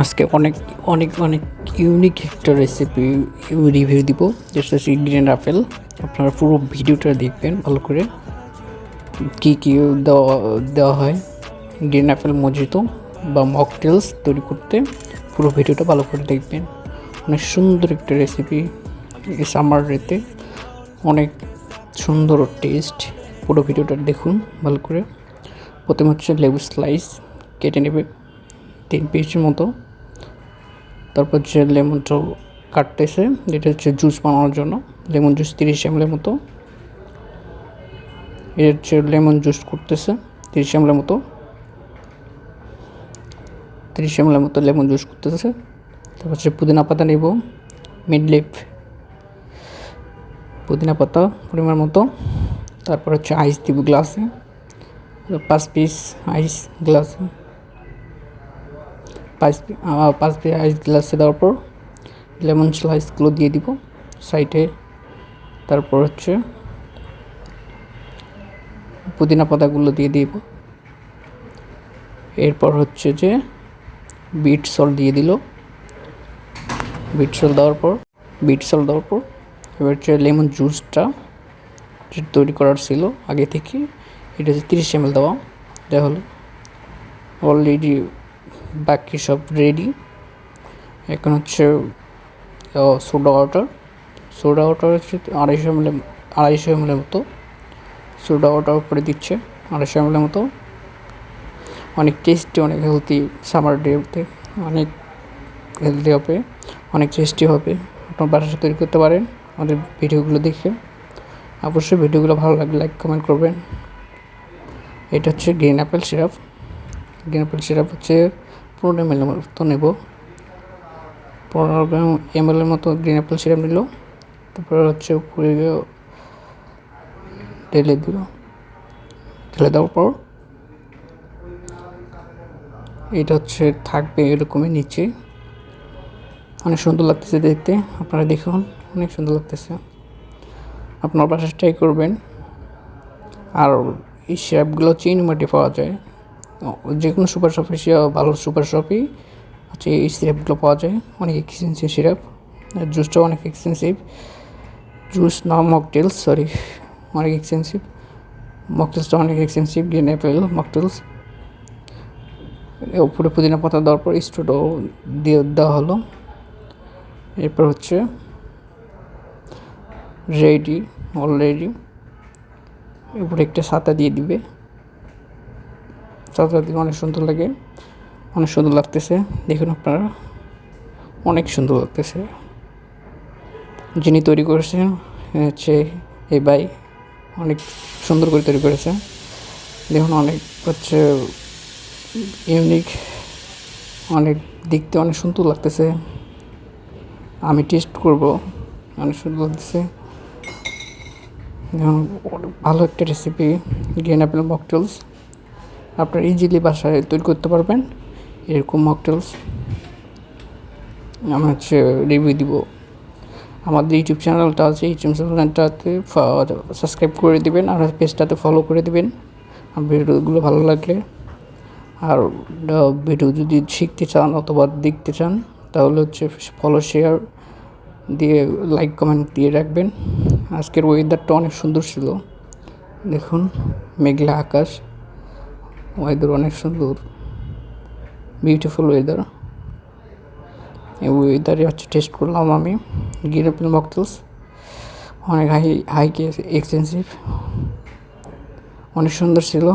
আজকে অনেক অনেক অনেক ইউনিক একটা রেসিপি রিভিউ দিব। যেটা হচ্ছে গ্রিন আপেল আপনারা পুরো ভিডিওটা দেখবেন ভালো করে। কী কী দেওয়া দেওয়া হয়। গ্রিন আপেল মজিত বা মকটেলস তৈরি করতে পুরো ভিডিওটা ভালো করে দেখবেন। অনেক সুন্দর একটা রেসিপি সামার রেতে অনেক সুন্দর টেস্ট পুরো ভিডিওটা দেখুন ভালো করে। প্রথমে হচ্ছে লেবু স্লাইস কেটে নেবে তিন পিসের মতো। তারপর হচ্ছে লেমনটা কাটতেছে, এটা হচ্ছে জুস বানানোর জন্য। লেমন জুস তিরিশ এমএলের মতো। এটা হচ্ছে লেমন জুস করতেছে, তিরিশ এমএলের মতো। তিরিশ এমএলের মতো লেমন জুস করতেছে। তারপর হচ্ছে পুদিনা পাতা নেব মিড লিপ পুদিনা পাতা পরিমাণ মতো। তারপর হচ্ছে আইস দিব গ্লাসে। পাঁচ পিস আইস গ্লাসে। পাঁচ পাঁচ পিস আইস গ্লাসে দেওয়ার পর লেমন স্লাইসগুলো দিয়ে দিব সাইডে। তারপর হচ্ছে পুদিনা পাতাগুলো দিয়ে দিব। এরপর হচ্ছে যে বিট সল্ট দিয়ে দিল। বিট সল্ট দেওয়ার পর, বিট সল্ট দেওয়ার পর এবার হচ্ছে লেমন জুসটা তৈরি করার ছিল আগে থেকে, এটা হচ্ছে তিরিশ এম দেওয়া। দেওয়া হলো অলরেডি বাকি সব রেডি এখন হচ্ছে সোডা ওয়াটার সোডা ওয়াটার হচ্ছে আড়াইশো এমএল আড়াইশো এমএলের মতো। সোডা ওয়াটার উপরে দিচ্ছে আড়াইশো এমএলের মতো। অনেক টেস্টি অনেক হেলদি সামার ডেতে অনেক হেলদি হবে, অনেক টেস্টি হবে। আপনার বাসায় তৈরি করতে পারেন আমাদের ভিডিওগুলো দেখে। অবশ্যই ভিডিওগুলো ভালো লাগলে লাইক কমেন্ট করবেন। এটা হচ্ছে green apple syrup green apple syrup হচ্ছে পনেরো এম এল মতো নেব। পনেরো এম এল মতো গ্রিন অ্যাপেল সিরাপ নিল। তারপরে হচ্ছে উপরে ঢেলে দিল। ঢেলে দেওয়ার পর এটা হচ্ছে থাকবে এরকমই নিচে। অনেক সুন্দর লাগতেছে দেখতে। আপনারা দেখুন, অনেক সুন্দর লাগতেছে। আপনার বাসায় ট্রাই করবেন। আর এই শ্যাপগুলো চিনি মাটি পাওয়া যায়। যে কোনো সুপার শপে ভালো সুপার শপেই হচ্ছে এই সিরাপগুলো পাওয়া যায়। অনেক এক্সপেন্সিভ সিরাপ জুসটাও অনেক এক্সপেন্সিভ জুস না মকটেলস সরি অনেক এক্সপেন্সিভ মকটেলসটা অনেক এক্সপেন্সিভ গ্রিন অ্যাপেল মকটেলস উপরে পুদিনা পাতা দেওয়ার পর স্টুডও দিয়ে দেওয়া হলো। এরপর হচ্ছে রেডি অলরেডি উপরে একটা ছাতা দিয়ে দিবে। দিলে অনেক সুন্দর লাগে। অনেক সুন্দর লাগতেছে। দেখুন আপনারা। অনেক সুন্দর লাগতেছে। যিনি তৈরি করেছেন হচ্ছে এই বাই অনেক সুন্দর করে তৈরি করেছে। দেখুন অনেক হচ্ছে ইউনিক। অনেক দেখতে অনেক সুন্দর লাগতেছে। আমি টেস্ট করব। অনেক সুন্দর লাগতেছে। ভালো একটা রেসিপি গ্রিন অ্যাপেল মকটেলস আপনার ইজিলি বাসায় তৈরি করতে পারবেন। এরকম মকটেলস আমি হচ্ছে রিভিউ দিব। আমাদের ইউটিউব চ্যানেলটা আছে ইউটিউব চ্যানেলটাতে সাবস্ক্রাইব করে দেবেন আর পেজটাতে ফলো করে দেবেন। ভিডিওগুলো ভালো লাগলে। আর ভিডিও যদি শিখতে চান অথবা দেখতে চান, তাহলে হচ্ছে ফলো শেয়ার দিয়ে লাইক কমেন্ট দিয়ে রাখবেন। আজকের ওয়েদারটা অনেক সুন্দর ছিল। দেখুন, মেঘলা আকাশ। ওয়েদার অনেক সুন্দর। বিউটিফুল ওয়েদার এই ওয়েদারে হচ্ছে টেস্ট করলাম আমি। গিরপিল মকটেলস অনেক হাই হাই এক্সপেন্সিভ অনেক সুন্দর ছিল।